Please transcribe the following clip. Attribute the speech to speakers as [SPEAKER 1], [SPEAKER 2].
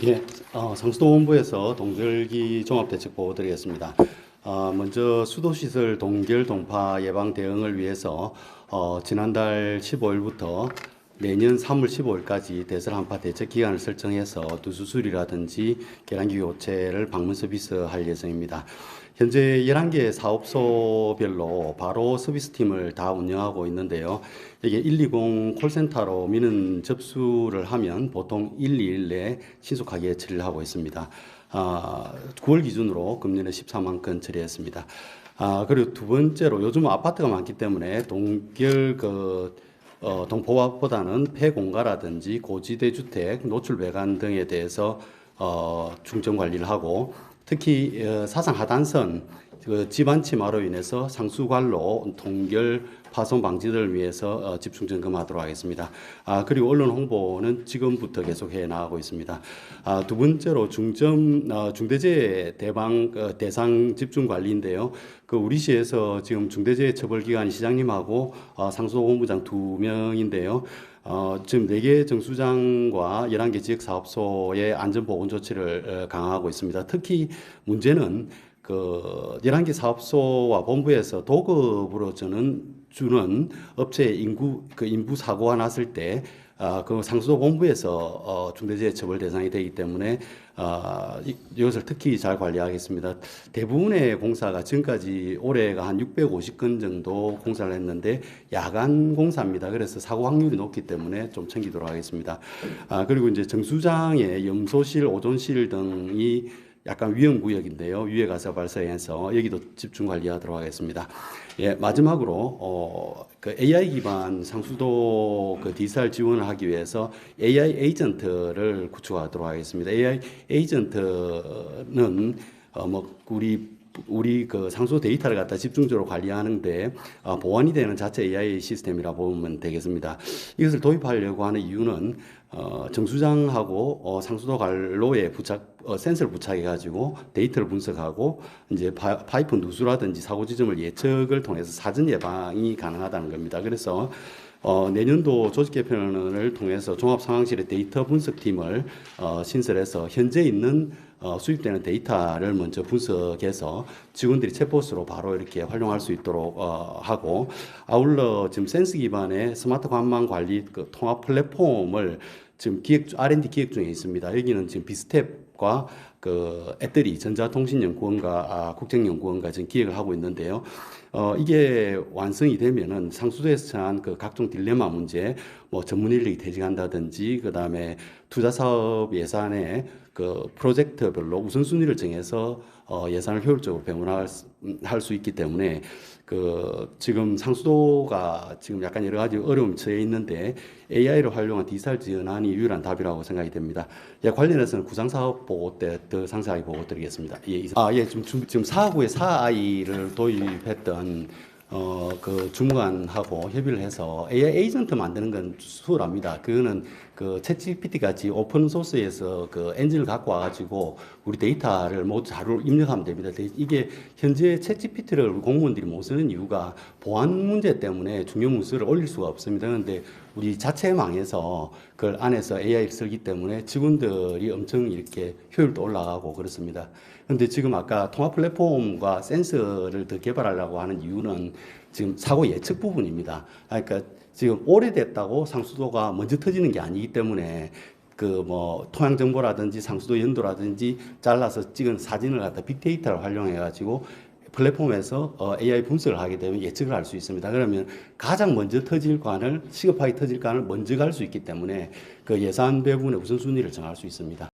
[SPEAKER 1] 예, 어, 상수도본부에서 동결기 종합대책 보고 드리겠습니다. 어, 먼저 수도시설 동결 동파 예방 대응을 위해서 어, 지난달 15일부터 내년 3월 15일까지 대설 한파 대책 기간을 설정해서 두수술이라든지 계량기 교체를 방문 서비스 할 예정입니다. 현재 11개 사업소별로 바로 서비스팀을 다 운영하고 있는데요. 이게 120 콜센터로 민원 접수를 하면 보통 1, 2일 내에 신속하게 처리를 하고 있습니다. 아, 9월 기준으로 금년에 14만 건 처리했습니다. 아, 그리고 두 번째로 요즘 아파트가 많기 때문에 동결 그 어, 동포화보다는 폐공가라든지 고지대 주택, 노출 배관 등에 대해서 어, 중점 관리를 하고 특히 어, 사상 하단선 그 집안 침하로 인해서 상수관로 동결 파손 방지를 위해서 어, 집중 점검하도록 하겠습니다. 아 그리고 언론 홍보는 지금부터 계속 해 나가고 있습니다. 아, 두 번째로 중점 어, 중대재해 대방 어, 대상 집중 관리인데요. 그 우리 시에서 지금 중대재해 처벌 기관이 시장님하고 어, 상수본부장 두 명인데요. 어, 지금 4개 정수장과 11개 지역 사업소의 안전 보건 조치를 어, 강화하고 있습니다. 특히 문제는 그 11개 사업소와 본부에서 도급으로 저는 주는 업체 인구 그 인부 사고가 났을 때 아, 그 상수도 본부에서 어, 중대재해 처벌 대상이 되기 때문에 아, 이- 이것을 특히 잘 관리하겠습니다. 대부분의 공사가 지금까지 올해가 한 650건 정도 공사를 했는데 야간 공사입니다. 그래서 사고 확률이 높기 때문에 좀 챙기도록 하겠습니다. 아, 그리고 이제 정수장에 염소실, 오존실 등이 약간 위험 구역인데요. 위해 가서 발생해서 여기도 집중 관리하도록 하겠습니다. 예, 마지막으로 어, 그 AI 기반 상수도 그 디지털 지원을 하기 위해서 AI 에이전트를 구축하도록 하겠습니다. AI 에이전트는 어, 뭐 우리 우리 그 상수 데이터를 갖다 집중적으로 관리하는데 어, 보완이 되는 자체 AI 시스템이라 보면 되겠습니다. 이것을 도입하려고 하는 이유는 어, 정수장하고 어, 상수도 관로에 부착 어, 센서를 부착해 가지고 데이터를 분석하고 이제 파, 파이프 누수라든지 사고 지점을 예측을 통해서 사전 예방이 가능하다는 겁니다. 그래서 어, 내년도 조직 개편을 통해서 종합 상황실의 데이터 분석팀을 어, 신설해서 현재 있는 어, 수입되는 데이터를 먼저 분석해서 직원들이 챗봇으로 바로 이렇게 활용할 수 있도록 어, 하고 아울러 지금 센스 기반의 스마트 관망 관리 그 통합 플랫폼을 지금 기획 중- R&D 기획 중에 있습니다. 여기는 지금 비스텝 과 그 애들이 전자통신연구원과 아, 국정연구원과 지금 기획을 하고 있는데요. 어, 이게 완성이 되면은 상수도에서 처한 그 각종 딜레마 문제, 뭐 전문 인력이 퇴직한다든지, 그 다음에 투자 사업 예산에 그 프로젝트별로 우선순위를 정해서 어, 예산을 효율적으로 배분할 수- 음, 할수 있기 때문에 그 지금 상수도가 지금 약간 여러 가지 어려움이 처해 있는데 AI를 활용한 디지털 지원안이 유일한 답이라고 생각이 됩니다. 예, 관련해서는 구상사업 보고 때 더 상세하게 보고 드리겠습니다. 예, 아, 예, 지금 주- 지금 사구의 사아이를 도입했던 어, 그 주무관하고 협의를 해서 AI 에이전트 만드는 건 수월합니다. 그거는 그 챗GPT 같이 오픈 소스에서 그 엔진을 갖고 와가지고 우리 데이터를 모두 자료를 입력하면 됩니다. 데- 이게 현재 챗GPT를 공무원들이 못 쓰는 이유가 보안 문제 때문에 중요 문서를 올릴 수가 없습니다. 그런데 우리 자체망에서 그걸 안에서 AI를 쓰기 때문에 직원들이 엄청 이렇게 효율도 올라가고 그렇습니다. 근데 지금 아까 통합 플랫폼과 센서를 더 개발하려고 하는 이유는 지금 사고 예측 부분입니다. 그러니까 지금 오래됐다고 상수도가 먼저 터지는 게 아니기 때문에 그 뭐 토양 정보라든지 상수도 연도라든지 잘라서 찍은 사진을 갖다 빅데이터를 활용해 가지고 플랫폼에서 어, AI 분석을 하게 되면 예측을 할 수 있습니다. 그러면 가장 먼저 터질 관을 시급하게 터질 관을 먼저 갈 수 있기 때문에 그 예산 배분의 우선순위를 정할 수 있습니다.